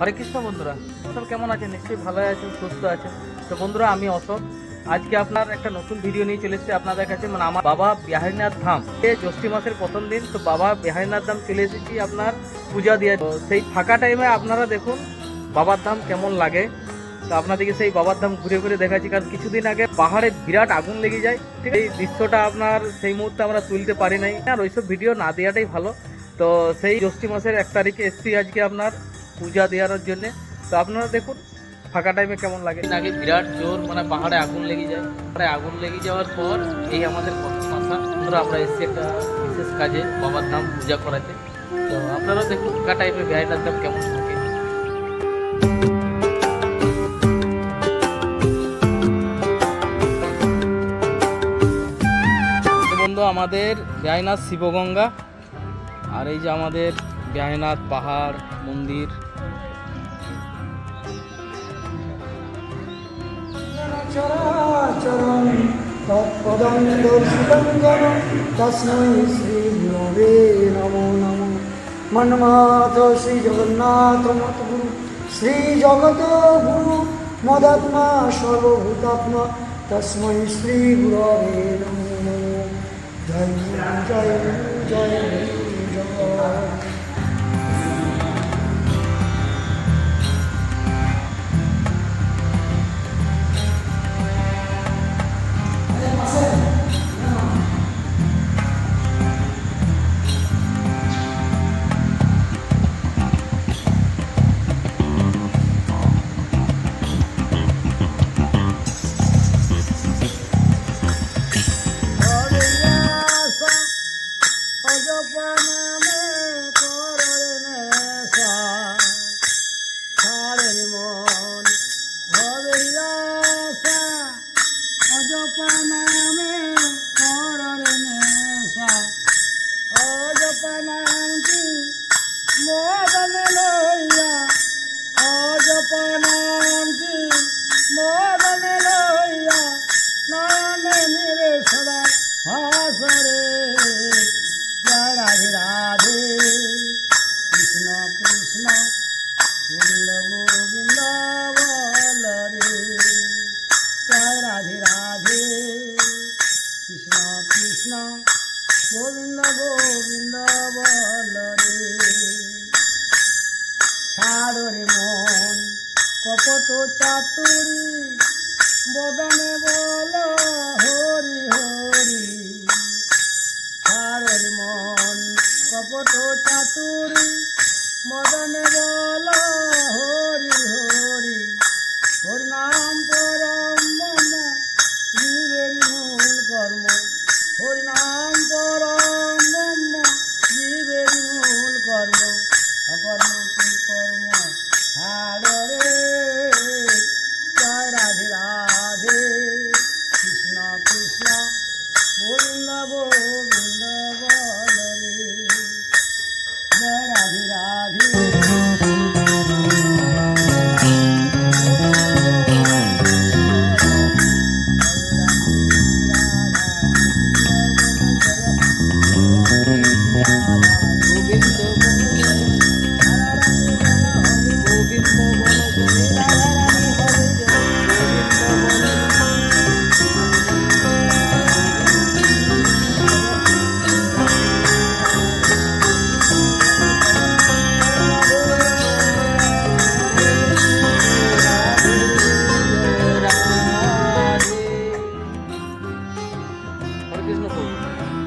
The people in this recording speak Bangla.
হরে কৃষ্ণ বন্ধুরা, সব কেমন আছেন নিশ্চয়ই ভালো আছেন সুস্থ আছেন তো বন্ধুরা, আমি অশোক। আজকে আপনার একটা নতুন ভিডিও নিয়ে চলে এসেছি আপনাদের কাছে। মানে আমার বাবা বিহারীনাথ ধাম। জ্যৈষ্ঠী মাসের প্রথম দিন, তো বাবা বিহারীনাথ ধাম চলে এসেছি আপনার পূজা দিয়ে। সেই ফাঁকা টাইমে আপনারা দেখুন, বাবার ধাম কেমন লাগে। তো আপনাদেরকে সেই বাবার ধাম ঘুরে ঘুরে দেখাচ্ছি, কারণ কিছুদিন আগে পাহাড়ে বিরাট আগুন লেগে যায়, ঠিক এই দৃশ্যটা আপনার সেই মুহূর্তে আমরা তুলতে পারি নাই। আর ওইসব ভিডিও না দেওয়াটাই ভালো। তো সেই জ্যৈষ্ঠী মাসের এক তারিখে এসছি আজকে আপনার পূজা দেওয়ার জন্য। তো আপনারা দেখুন, ফাঁকা টাইমে কেমন লাগে। আগে বিরাট জোর মানে পাহাড়ে আগুন লেগে যায়। পাহাড়ে আগুন লেগে যাওয়ার পর এই আমাদের ধরো আমরা এসেছি একটা বিশেষ কাজে, বাবার নাম পূজা করাতে। তো আপনারা দেখুন, ফাঁকা টাইমে বিহারিনাথ ধাম কেমন। আমাদের বেআইনাথ শিবগঙ্গা, আর এই যে আমাদের বেআইনাথ পাহাড়, মন্দির। শ্রী শ্রী জগত গুরু মদাত্মা সর্বভূতাত্মা তস্मै শ্রী নমো জয় জয় জয় অজপানামে কররে নেশা। অজপানামটি কৃষ্ণ গোবিন্দ গোবিন্দ বল রে। ছাড়ো রে মন, কপট চাতুরি, বদনে বল হরি হরি। ছাড়ো রে মন, কপট চাতুরি মদনে বল হরি। কর্ম, অকর্ম কুকর্ম হ্যাঁ রে, জয় রাধে রাধে। কৃষ্ণ কৃষ্ণ গোবিন্দ গোবিন্দ বল রে। জয় রাধে রাধে। の子